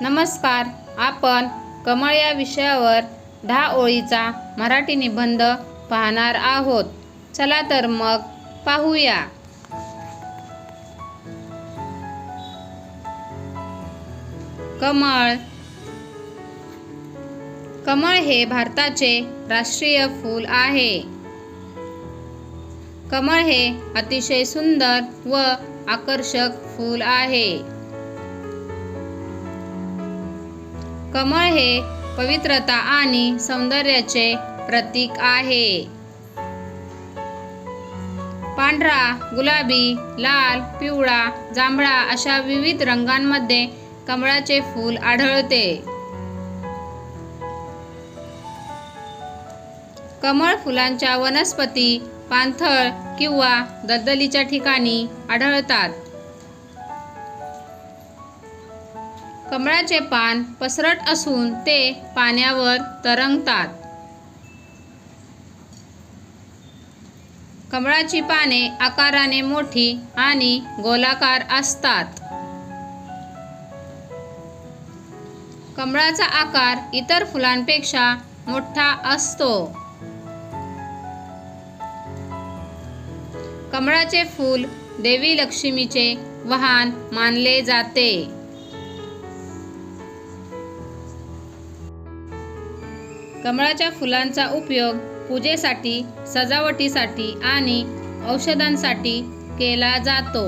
नमस्कार. आपण कमळ या विषयावर दहा ओळीचा मराठी निबंध पाहणार आहोत. चला तर मग पाहूया. कमळ. कमळ हे भारताचे राष्ट्रीय फूल आहे. कमळ हे अतिशय सुंदर व आकर्षक फूल आहे. कमळ हे पवित्रता आणि सौंदर्याचे प्रतीक आहे. पांढरा गुलाबी लाल पिवळा जांभळा अशा विविध रंगांमध्ये कमळाचे फूल आढळते. कमळ फुलांच्या वनस्पती पाणथळ किंवा दलदलीच्या ठिकाणी आढळतात. कमळाचे पान पसरट असून ते पाण्यावर तरंगतात. कमळाची पाने आकाराने मोठी आणि गोलाकार असतात. कमळाचा आकार इतर फुलांपेक्षा मोठा असतो. कमळाचे फूल देवी लक्ष्मीचे वाहन मानले जाते. कमळाच्या फुलांचा उपयोग पूजेसाठी सजावटीसाठी आणि औषधांसाठी केला जातो.